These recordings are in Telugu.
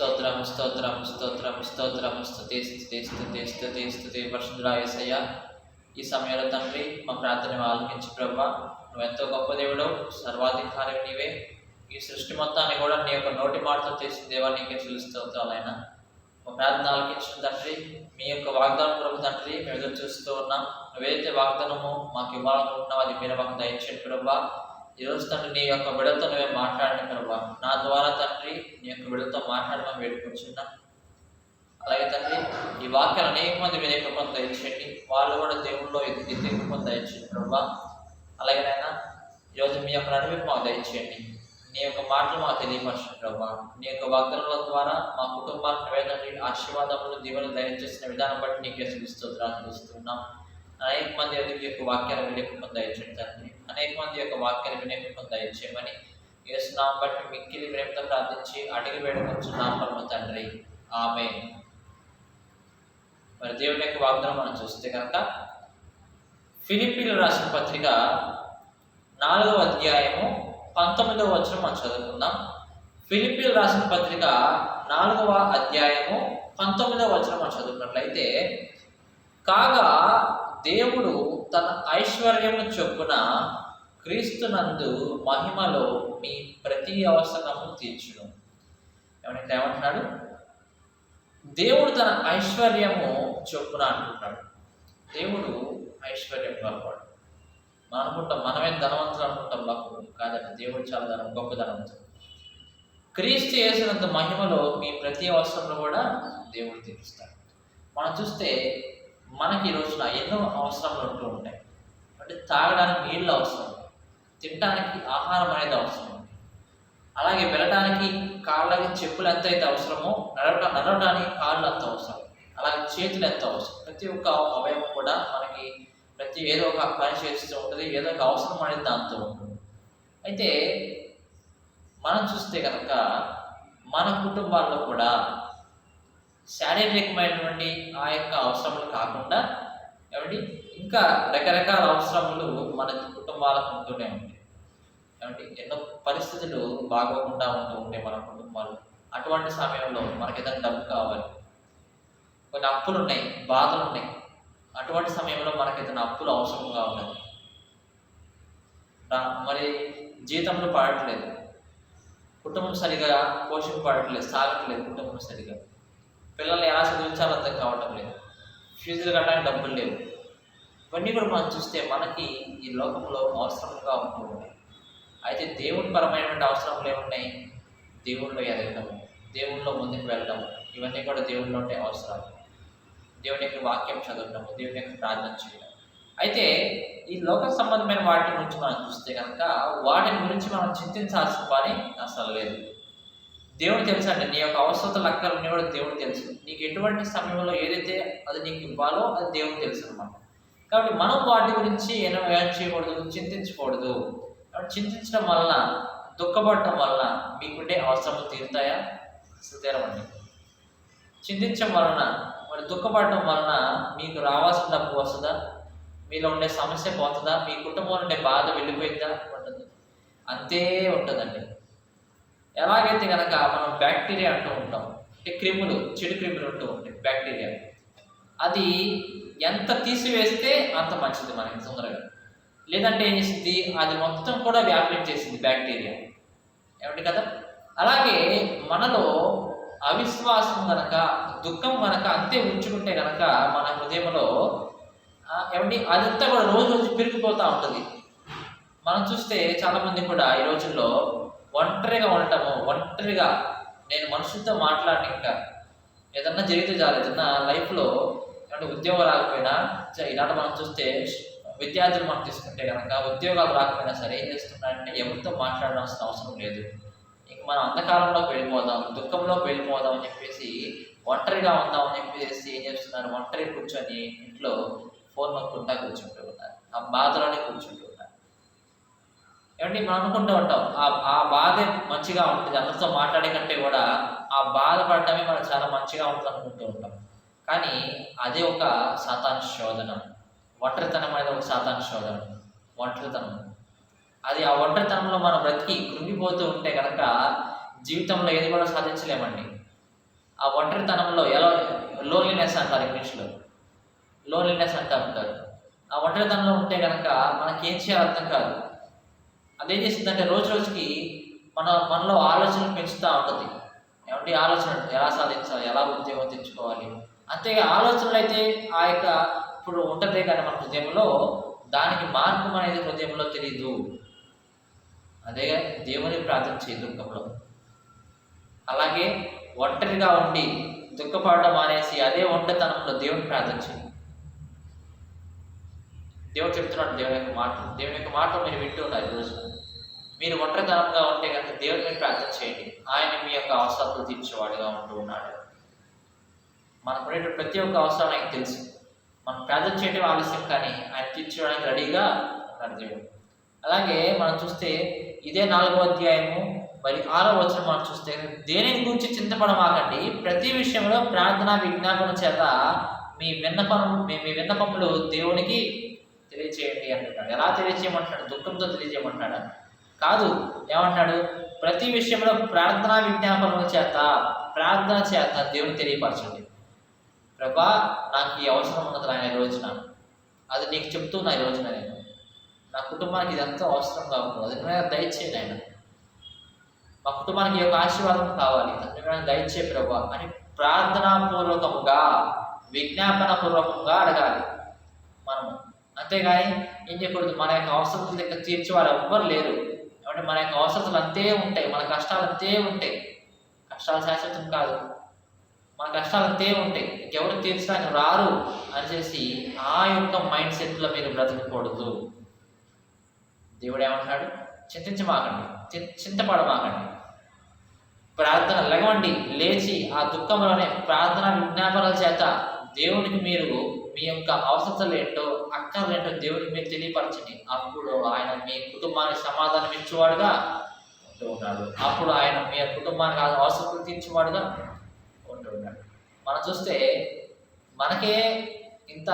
స్తోత్రం స్తోత్రం స్తోత్రం స్తోత్రం స్థుతి స్థుతి స్థుతి స్థుతి స్థుతి పరిశుద్ధుడా ఈ సమయంలో తండ్రి మా ప్రార్థన ఆలకించి ప్రభా. నువ్వు ఎంతో గొప్ప దేవుడు సర్వాధికారి నీవే. ఈ సృష్టి మొత్తాన్ని కూడా నీ యొక్క నోటి మాటతో చేసిన దేవా నీకే చూస్తవుతావు మా ప్రార్థన ఆలకించిన తండ్రి మీ యొక్క వాగ్దానం ప్రభు తండ్రి మేము ఎదురు చూస్తూ ఉన్నాం. నువ్వేదైతే వాగ్దానము మాకు ఇవ్వాలనుకుంటున్నావు అది మీరు మాకు దయచేయండి ప్రభా. ఈరోజు తండ్రి నీ యొక్క బిడతో నువ్వే మాట్లాడిన ప్రభా నా ద్వారా తండ్రి నీ యొక్క బిడతో మాట్లాడమని వేడుకొచ్చున్నా అలాగే తండ్రి ఈ వాక్యాలు అనేక మంది వినే కృపను దయచేయండి వాళ్ళు కూడా దేవుల్లో ఎదిగి ఎదిగే దయచేయండి ప్రభా. అలాగే నాయన ఈరోజు మీ యొక్క నడిపి మాకు దయచేయండి. నీ యొక్క మాటలు మాకు తెలియపరచండి ప్రభా. నీ యొక్క వాగ్దానాల ద్వారా మా కుటుంబానికి వేదండి ఆశీర్వాదములు దీవెనలు దయచేసిన విధానం బట్టి నీకే చూస్తున్నాం చూస్తున్నాం అనేక మంది యొక్క వాక్యాలు వినే దయచేయండి తండ్రి. అనేక మంది యొక్క వాక్యాలు వినే కృపను దయచేయమని యేసునామం బట్టి మిక్కిలి ప్రేమతో ప్రార్థించి అడిగి వేడుకొచ్చున్నాం పరమ తండ్రి. ఆమె మరి దేవుని యొక్క వాగ్దానం మనం చూస్తే కనుక ఫిలిపిలు రాసిన పత్రిక నాలుగవ అధ్యాయము పంతొమ్మిదవ వచనం మనం చదువుకుందాం. ఫిలిపిలు రాసిన పత్రిక నాలుగవ అధ్యాయము పంతొమ్మిదవ వచనం మనం చదువుకున్నట్లయితే కాగా దేవుడు తన ఐశ్వర్యము చొప్పున క్రీస్తునందు మహిమలో మీ ప్రతి అవసరము తీర్చును. ఏమంటే ఏమంటున్నాడు? దేవుడు తన ఐశ్వర్యము చొప్పున అంటున్నాడు. దేవుడు ఐశ్వర్యం గలవాడు. మనం అనుకుంటాం మనమే ధనవంతులు అనుకుంటాం బాబు కాదండి దేవుడు చాలా ధనం గొప్ప ధనవంతుడు. క్రీస్తు చేసినంత మహిమలో మీ ప్రతి అవసరంలో కూడా దేవుడు తీరుస్తాడు. మనం చూస్తే మనకి ఈ రోజున ఎన్నో అవసరాలు ఉంటూ ఉంటాయి. అంటే తాగడానికి నీళ్ళు అవసరం తినడానికి ఆహారం అనేది అవసరం. అలాగే వెళ్ళడానికి కాళ్ళకి చెప్పులు ఎంత అయితే అవసరమో నడవట నడవడానికి కాళ్ళు అంత అవసరం. అలాగే చేతులు ఎంత అవసరం. ప్రతి ఒక్క అవయవం కూడా మనకి ప్రతి ఏదో ఒక పని చేస్తూ ఉంటుంది ఏదో ఒక అవసరం అనేది దాంతో ఉంటుంది. అయితే మనం చూస్తే కనుక మన కుటుంబాల్లో కూడా శారీరకమైనటువంటి ఆ యొక్క అవసరములు కాకుండా ఏమండి? ఇంకా రకరకాల అవసరములు మన కుటుంబాలకు ఉంటూనే ఉంటాయి. ఏమండి? ఎన్నో పరిస్థితులు బాగోకుండా ఉంటూ ఉంటాయి మన కుటుంబాలు. అటువంటి సమయంలో మనకి ఏదైనా డబ్బు కావాలి. కొన్ని అప్పులు ఉన్నాయి బాధలు ఉన్నాయి అటువంటి సమయంలో మనకి ఏదైనా అప్పులు అవసరంగా ఉన్నది మరి జీతంలో పడట్లేదు. కుటుంబం సరిగా పోషణ పడట్లేదు సాగట్లేదు కుటుంబం సరిగా. పిల్లల్ని ఎలా చదివించాలో అర్థం కావటం లేదు. ఫీజులు కట్టడానికి డబ్బులు లేవు. ఇవన్నీ కూడా మనం చూస్తే మనకి ఈ లోకంలో అవసరంగా ఉంటూ ఉన్నాయి అయితే దేవుని పరమైనటువంటి అవసరములు ఏమున్నాయి? దేవుళ్ళు ఎదగడం దేవుళ్ళో ముందుకు వెళ్ళడం ఇవన్నీ కూడా దేవుళ్ళు ఉండే అవసరాలు. దేవుని యొక్క వాక్యం చదవడం దేవుని యొక్క ప్రార్థన చేయడం అయితే ఈ లోక సంబంధమైన వాటి గురించి మనం చూస్తే కనుక వాటిని గురించి మనం చింతించాల్సిన పని అసలు లేదు. దేవుడు తెలుసు అండి నీ యొక్క అవసరత అక్కలన్నీ కూడా దేవుడు తెలుసు. నీకు ఎటువంటి సమయంలో ఏదైతే అది నీకు ఇవ్వాలో అది దేవుడు తెలుసు అనమాట కాబట్టి మనం వాటి గురించి ఏమైనా ఏం చేయకూడదు చింతించకూడదు. కాబట్టి చింతించడం వలన దుఃఖపడటం వలన మీకుండే అవసరములు తీరుతాయా? అసలు తీరవండి. చింతించడం వలన మరి దుఃఖపడటం వలన మీకు రావాల్సిన డబ్బు వస్తుందా? మీలో ఉండే సమస్య పోతుందా? మీ కుటుంబంలో ఉండే బాధ వెళ్ళిపోయిందా? ఉంటుంది. అంతే ఉంటుందండి. ఎలాగైతే కనుక మనం బ్యాక్టీరియా అంటూ ఉంటాం అంటే క్రిములు చెడు క్రిములు అంటూ ఉంటాయి బ్యాక్టీరియా. అది ఎంత తీసివేస్తే అంత మంచిది మనకి తొందరగా లేదంటే ఏం చేసింది? అది మొత్తం కూడా వ్యాపించేసింది బ్యాక్టీరియా. ఏమిటి కదా అలాగే మనలో అవిశ్వాసం గనక దుఃఖం గనక అంతే ఉంచుకుంటే గనక మన హృదయంలో ఆ, ఏమండి అదంతా కూడా రోజు రోజు పెరిగిపోతూ ఉంటుంది. మనం చూస్తే చాలామంది కూడా ఈ రోజుల్లో ఒంటరిగా ఉండటము ఒంటరిగా నేను మనుషులతో మాట్లాడి ఇంకా ఏదన్నా జరిగితే చాలు. ఏదన్నా లైఫ్లో ఏమంటే ఉద్యోగం రాకపోయినా ఇలాంటి మనం చూస్తే విద్యార్థులు మనం తీసుకుంటే కనుక ఉద్యోగాలు రాకపోయినా సరే ఏం చేస్తున్నారంటే ఎవరితో మాట్లాడాల్సిన అవసరం లేదు. ఇంక మనం అంధకారంలోకి వెళ్ళిపోదాం దుఃఖంలోకి వెళ్ళిపోదాం అని చెప్పేసి ఒంటరిగా ఉందాం అని చెప్పేసి ఏం చేస్తున్నారు? ఒంటరి కూర్చొని ఇంట్లో ఫోన్ నొక్కుంటా కూర్చుంటూ ఉన్నారు. ఆ బాధలోనే కూర్చుంటూ ఏమంటే మనం అనుకుంటూ ఉంటాం ఆ ఆ బాధే మంచిగా ఉంటుంది అందరితో మాట్లాడే కంటే కూడా ఆ బాధపడటమే మనకు చాలా మంచిగా ఉంటుంది అనుకుంటూ ఉంటాం. కానీ అదే ఒక సాతాన్ శోధన ఒంటరితనం అనేది ఒక సాతాన్ శోధన ఒంటరితనం. అది ఆ ఒంటరితనంలో మనం బ్రతికి కృంగిపోతూ ఉంటే కనుక జీవితంలో ఏది కూడా సాధించలేమండి. ఆ ఒంటరితనంలో ఎలా లోన్లీనెస్ అంటారు ఇంగ్లీష్లో. లోన్లీనెస్ అంటూ ఉంటారు. ఆ ఒంటరితనంలో ఉంటే కనుక మనకి ఏం చేయాలో అర్థం కాదు. అదేం చేస్తుందంటే రోజు రోజుకి మన మనలో ఆలోచనలు పెంచుతూ ఉంటుంది. ఏమంటే ఆలోచన ఎలా సాధించాలి? ఎలా ఉద్యోగం తెచ్చుకోవాలి? అంతేగా ఆలోచనలు అయితే ఆ యొక్క ఇప్పుడు ఉంటుంది కానీ మన హృదయంలో. దానికి మార్గం అనేది హృదయంలో తెలియదు అదే దేవుని ప్రార్థన చేయి దుఃఖంలో. అలాగే ఒంటరిగా ఉండి దుఃఖపడడం మానేసి అదే ఒంటరితనంలో దేవుని ప్రార్థన చేయి. దేవుడు చెప్తున్నాడు దేవుని యొక్క మాటలు. దేవుని యొక్క మాటలు మీరు వింటూ ఉన్నారు ఈరోజు. మీరు ఒంటరితనంగా ఉంటే కనుక దేవుని ప్రార్థన చేయండి. ఆయన మీ యొక్క అవసరాలు తీర్చేవాడుగా ఉంటూ ఉన్నాడు. మనకు ఉండే ప్రతి ఒక్క అవసరం ఆయనకు తెలుసు. మనం ప్రార్థన చేయడం ఆలస్యం కానీ ఆయన తీర్చడానికి రెడీగా ఉన్నాడు దేవుడు. అలాగే మనం చూస్తే ఇదే నాలుగో అధ్యాయము మరి ఆరో వచ్చిన మనం చూస్తే దేనిని గురించి చింతపడమాకండి? ప్రతి విషయంలో ప్రార్థన విజ్ఞాపన చేత మీ విన్నపం మీ విన్నపములు దేవునికి తెలియచేయండి అంటున్నాడు ఎలా తెలియచేయమంటున్నాడు? దుఃఖంతో తెలియజేయమంటున్నాడా కాదు ఏమంటున్నాడు? ప్రతి విషయంలో ప్రార్థనా విజ్ఞాపనల చేత ప్రార్థన చేత దేవుని తెలియపరచండి. ప్రభా నాకు ఈ అవసరం ఉన్నది ఆయన ఈ రోజున. అది నీకు చెప్తున్నా ఈ రోజున నేను. నా కుటుంబానికి ఇదంతా అవసరం ఉంటుంది అది దయచేయండి ఆయన. మా కుటుంబానికి ఈ యొక్క ఆశీర్వాదం కావాలి. అది నువ్వే దయచే ప్రభా అని ప్రార్థనాపూర్వకముగా విజ్ఞాపన పూర్వకంగా అడగాలి. మనం అంతేగాని ఏం చేయకూడదు. మన యొక్క అవసరతలు దగ్గర తీర్చేవారు ఎవ్వరు లేరు. కాబట్టి మన యొక్క అవసరతలు అంతే ఉంటాయి. మన కష్టాలు అంతే ఉంటాయి. కష్టాలు శాశ్వతం కాదు. మన కష్టాలు అంతే ఉంటాయి. ఇంకెవరు తీర్చడానికి రారు అని చేసి ఆ యొక్క మైండ్ సెట్లో మీరు బ్రతకకూడదు. దేవుడు ఏమంటున్నాడు చింతించమాకండి చింతపడమాకండి. ప్రార్థన లెగవండి. లేచి ఆ దుఃఖంలోనే ప్రార్థన విజ్ఞాపనల చేత దేవునికి మీరు మీ యొక్క అవసరతలు ఏంటో అక్కర్లేటో దేవుని మీరు తెలియపరచండి. అప్పుడు ఆయన మీ కుటుంబానికి సమాధానం ఇచ్చేవాడుగా ఉంటూ ఉన్నాడు. అప్పుడు ఆయన మీ కుటుంబానికి అవసరం తీర్చేవాడుగా ఉంటూ ఉన్నాడు. మనం చూస్తే మనకే ఇంత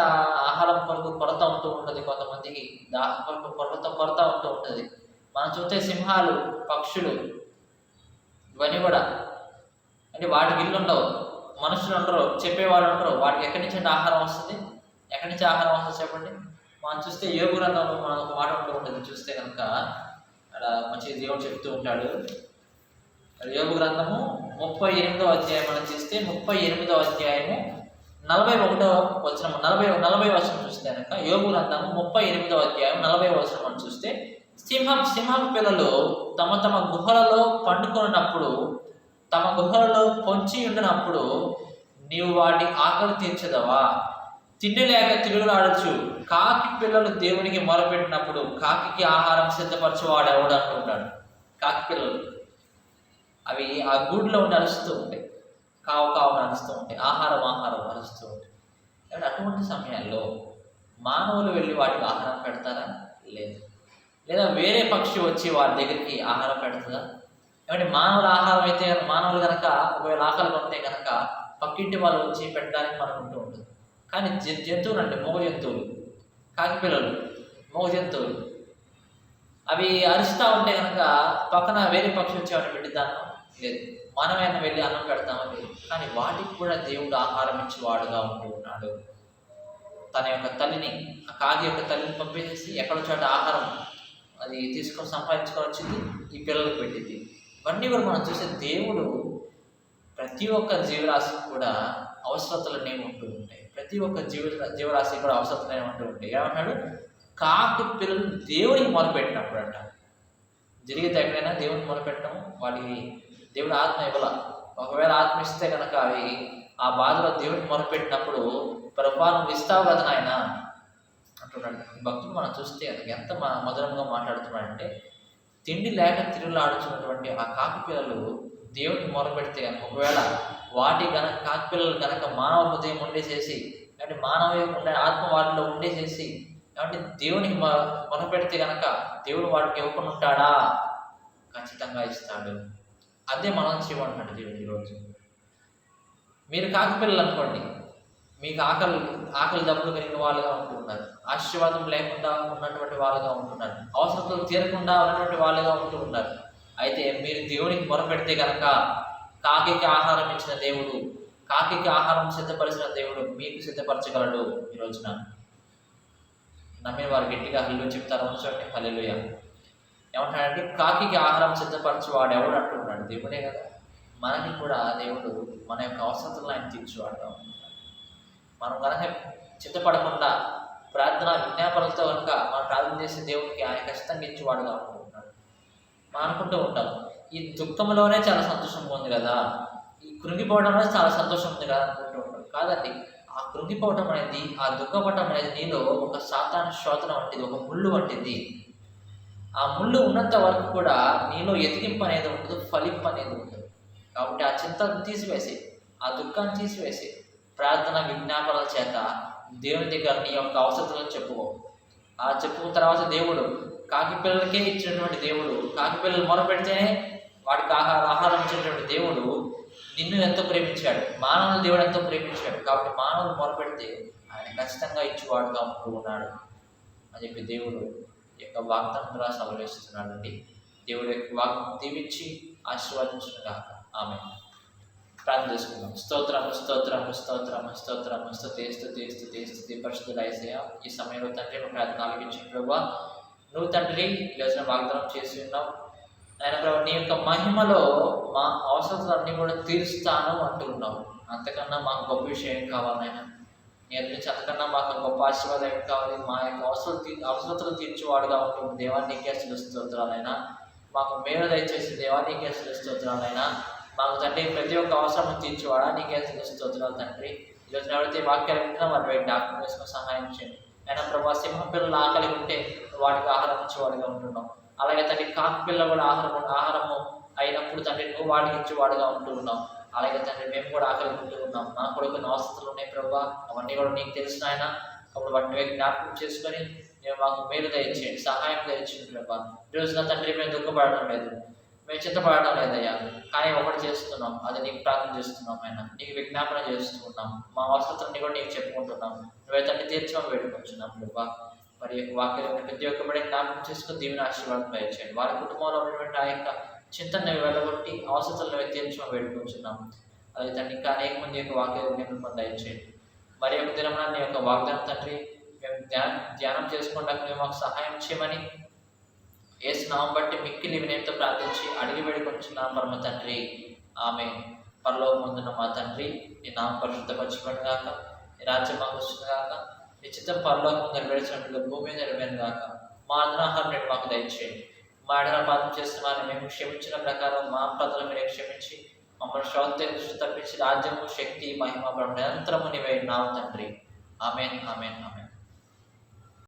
ఆహారం కొరకు కొరత ఉంటూ ఉంటుంది కొంతమందికి. దాహం కొరకు కొరత కొరత ఉంటూ ఉంటుంది. మనం చూస్తే సింహాలు పక్షులు ఇవన్నీ కూడా అంటే వాటికి ఇల్లు ఉండవు. మనుషులు ఉండరు చెప్పేవాళ్ళు ఉండరు. వాటికి ఎక్కడి నుంచి ఆహారం వస్తుంది? ఎక్కడి నుంచి ఆహారం వస్తుంది చెప్పండి? మనం చూస్తే యోగు గ్రంథంలో మనం ఒక మాట ఉంటూ ఉంటుంది. చూస్తే కనుక అక్కడ మంచి దేవుడు చెప్తూ ఉంటాడు. యోగు గ్రంథము ముప్పై ఎనిమిదో అధ్యాయం మనం చూస్తే ముప్పై ఎనిమిదో అధ్యాయము నలభై ఒకటో వచనం నలభై నలభై వచనం చూస్తే కనుక యోగు గ్రంథము ముప్పై ఎనిమిదో అధ్యాయం నలభై వచనం మనం చూస్తే సింహం సింహం పిల్లలు తమ తమ గుహలలో పండుకున్నప్పుడు తమ గుహలలో పొంచి ఉండినప్పుడు నీవు వాటి ఆకలి తీర్చదవా? తిండి లేక తిరుగులాడచ్చు కాకి పిల్లలు దేవునికి మొరపెట్టినప్పుడు కాకి ఆహారం సిద్ధపరచేవాడు ఎవడు కాకి పిల్లలు. అవి ఆ గూడులో ఉండి అరుస్తూ ఉంటాయి. కావు కావు అరుస్తూ ఉంటాయి. ఆహారం ఆహారం అరుస్తూ ఉంటాయి. కాబట్టి అటువంటి సమయాల్లో మానవులు వెళ్ళి వాటికి ఆహారం పెడతారా? లేదు. లేదా వేరే పక్షి వచ్చి వారి దగ్గరికి ఆహారం పెడుతుందా? ఏమంటే మానవుల ఆహారం అయితే మానవులు కనుక ఒకవేళ ఆకలి ఉంటే కనుక పక్కింటి వాళ్ళు వచ్చి పెట్టడానికి మనం ఉంటూ ఉంటుంది కానీ జ- జంతువులు అంటే మూగ జంతువులు కాకి పిల్లలు మూగ జంతువులు. అవి అరుస్తూ ఉంటే కనుక పక్కన వేరే పక్షి వచ్చేవాడిని పెట్టిద్దాను లేదు. మనమైనా వెళ్ళి అన్నం పెడతామని కానీ వాటికి కూడా దేవుడు ఆహారం ఇచ్చి వాడుగా ఉంటున్నాడు తన యొక్క తల్లిని ఆ కాకి యొక్క తల్లిని పంపించేసి ఎక్కడో చోట ఆహారం అది తీసుకొని సంపాదించుకొని వచ్చింది ఈ పిల్లలకు పెట్టింది. ఇవన్నీ కూడా మనం చూసే దేవుడు ప్రతి ఒక్క జీవరాశికి కూడా అవసరతలు అనేవి ఉంటూ ఉంటాయి. ప్రతి ఒక్క జీవ జీవరాశి కూడా అవసరతలు అనేవి ఉంటూ ఉంటాయి. ఏమన్నాడు? కాకి పిల్లలు దేవునికి మొదలుపెట్టినప్పుడు అంట జరిగితే ఎక్కడైనా దేవుడిని మొదలుపెట్టడం వాళ్ళకి దేవుడు ఆత్మ ఇవ్వాల. ఒకవేళ ఆత్మ ఇస్తే కనుక అవి ఆ బాధలో దేవుడిని మొదలుపెట్టినప్పుడు ప్రభా నువ్వు ఇస్తావు కదా నాయన? అంటున్నాడు భక్తులు మనం చూస్తే అది ఎంత మధురంగా మాట్లాడుతున్నాడంటే తిండి లేక తిరుగులాడుచున్నటువంటి ఆ కాకి పిల్లలు దేవుడిని మొరపెడితే కనుక ఒకవేళ వాటి కనుక కాకిపిల్లలు కనుక మానవ హృదయం ఉండేసేసి అంటే మానవ ఉండే ఆత్మ వాటిలో ఉండేసేసి కాబట్టి దేవునికి మొనపెడితే మొరపెడితే దేవుడు వాడికి ఇవ్వకుండా ఉంటాడా? ఖచ్చితంగా ఇస్తాడు. అదే మనం చేయమంటున్నాడు దేవుడు ఈరోజు. మీరు కాకిపిల్లలు అనుకోండి మీకు ఆకలి ఆకలి దప్పులు కలిగిన వాళ్ళుగా ఉంటున్నారు ఆశీర్వాదం లేకుండా ఉన్నటువంటి వాళ్ళుగా ఉంటున్నారు అవసరతలు తీరకుండా ఉన్నటువంటి వాళ్ళుగా ఉంటూ ఉన్నారు అయితే మీరు దేవునికి మొరపెడితే కనుక కాకికి ఆహారం ఇచ్చిన దేవుడు కాకికి ఆహారం సిద్ధపరిచిన దేవుడు మీకు సిద్ధపరచగలడు ఈ రోజున. నమ్మిన వారు గట్టిగా హల్లు చెప్తారు. చూడండి హల్లుయ ఏమంటాడంటే కాకికి ఆహారం సిద్ధపరచేవాడు ఎవడు అంటున్నాడు దేవుడే కదా. మనకి కూడా దేవుడు మన యొక్క అవసరతలను ఆయన తీర్చువాడుగా మనం కనుక సిద్ధపడకుండా ప్రార్థన విజ్ఞాపనలతో కనుక మనం ప్రార్థన చేసే దేవుడికి ఆయన ఖచ్చితంగా ఇచ్చేవాడుగా ఉంటాం మానుకుంటూ అనుకుంటూ ఉంటాం ఈ దుఃఖంలోనే చాలా సంతోషంగా ఉంది కదా? ఈ కృంగిపోవడంలో చాలా సంతోషం ఉంది కదా అనుకుంటూ ఉంటాం కాదండి ఆ కృంగిపోవడం అనేది ఆ దుఃఖపడటం అనేది నీలో ఒక సాతాన శోధన వంటిది ఒక ముళ్ళు వంటిది. ఆ ముళ్ళు ఉన్నంత వరకు కూడా నీలో ఎదిగింపు అనేది ఉండదు ఫలింపు అనేది ఉండదు. కాబట్టి ఆ చింతను తీసివేసి ఆ దుఃఖాన్ని తీసివేసి ప్రార్థన విజ్ఞాపనల చేత దేవుని దగ్గర నీ యొక్క అవసరతలను చెప్పుకో. ఆ చెప్పుకున్న తర్వాత దేవుడు కాకి పిల్లలకే ఇచ్చినటువంటి దేవుడు కాకి పిల్లలు మొరపెడితేనే వాడికి ఆహార ఆహారం ఇచ్చినటువంటి దేవుడు నిన్ను ఎంతో ప్రేమించాడు. మానవులు దేవుడు ఎంతో ప్రేమించాడు. కాబట్టి మానవులు మొరపెడితే ఆయన ఖచ్చితంగా ఇచ్చేవాడుగా ఉంటూ ఉన్నాడు అని చెప్పి దేవుడు యొక్క వాగ్దానం ద్వారా సెలవిస్తున్నాడండి దేవుడు యొక్క వాగ్ దీవించి ఆశీర్వదించుగా ఆమె ప్రార్థన చేసుకుందాం. స్తోత్రము స్తోత్రము స్తోత్రము స్తోత్రము స్తుతి స్తుతి స్తుతి స్తుతి ఈ సమయంలో తండ్రి మా ప్రార్థన ఆలకించిన ప్రభావ నువ్వు తండ్రి ఈ వాగ్దానం చేసి ఉన్నావు. ఆయన ప్రభు నీ యొక్క మహిమలో మా అవసరాలన్నీ కూడా తీరుస్తాను అంటూ ఉన్నావు. అంతకన్నా మాకు గొప్ప విషయం ఏం కావాలి నాయన? నీ నుంచి అంతకన్నా మాకు గొప్ప ఆశీర్వాదం ఏం కావాలి? మా యొక్క అవసరం తీ అవసరతలు తీర్చేవాడుగా ఉంటుంది దేవాన్ని నీకే స్తోత్రాలైనా మాకు మేలు దయచేసి దేవాన్ని నీకే స్తోత్రాలైనా మాకు తండ్రి ప్రతి ఒక్క అవసరం తీర్చేవాడా? నీకే స్తోత్రాలు తండ్రి. ఈరోజు ఎవరైతే వాక్యాలు వింటున్నా వాటి జ్ఞాపకం సహాయం చేయండి. అయినా ప్రభా సింహ పిల్లలు ఆకలి ఉంటే వాటికి ఆహారం ఇచ్చేవాడిగా ఉంటున్నాం అలాగే తండ్రి కాకి పిల్ల కూడా ఆహారం ఆహారము అయినప్పుడు తండ్రి నువ్వు వాడికి ఇచ్చేవాడుగా ఉంటూ ఉన్నావు. అలాగే తండ్రి మేము కూడా ఆకలి ఉంటూ ఉన్నాం. మా కూడా కొన్ని అవసరాలు ఉన్నాయి ప్రభా. అవన్నీ కూడా నీకు తెలిసిన ఆయన అప్పుడు వాటిని జ్ఞాపకం చేసుకొని మేము మాకు మేలు దయచేయండి సహాయం దయచేయండి ప్రభా. ఈ రోజున తండ్రి మేము దుఃఖపడడం లేదు. మేము చింతపడటం లేదయ్యా. కానీ ఒకటి చేస్తున్నాం. అది నీకు ప్రార్థన చేస్తున్నాం ఆయన. నీకు విజ్ఞాపన చేస్తున్నాం. మా అవసరతని కూడా నీకు చెప్పుకుంటున్నాం. నువ్వే తండ్రి తీర్చమని వేడుకుంటున్నాం ప్రభా. మరి వాక్యం ప్రతి ఒక్క బిడ్డ జ్ఞాపకం చేసుకుని దీవెన ఆశీర్వాదం దయచేయండి. వారి కుటుంబంలో ఉన్నటువంటి ఆ యొక్క చింతన వెళ్ళగొట్టి అవసరతలను తీర్చమని వేడుకుంటున్నాం అదే తండ్రి ఇంకా అనేక మంది యొక్క వాక్యం దయచేయండి. మరి యొక్క దినమున నీ యొక్క వాగ్దానం తండ్రి మేము ధ్యానం ధ్యానం చేసుకుంటాక మేము మాకు సహాయం చేయమని ఏసు నామం బట్టి మిక్కిలి వినయంతో ప్రార్థించి అడిగి వేడుకొంచున్నాం పరమ తండ్రి. ఆమె పరలోకం ముందున్న మా తండ్రి నీ నామ పరిశుద్ధపరచబడి గాక నీ రాజ్యం మాకు వస్తుంది గాక నీ చిత్తం పరలోకం నెరవేర్చినట్లుగా భూమి నెరవేరు గాక మా అదనాహారం నేను మాకు దయచేయండి. మా అడన పాదం చేస్తున్నారని మేము క్షమించిన ప్రకారం మా ప్రజల మీరే క్షమించి మమ్మల్ని శోధ దృష్టి తప్పించి రాజ్యము శక్తి మహిమ నిరంతరము నీవే నామ తండ్రి. Amen amen amen.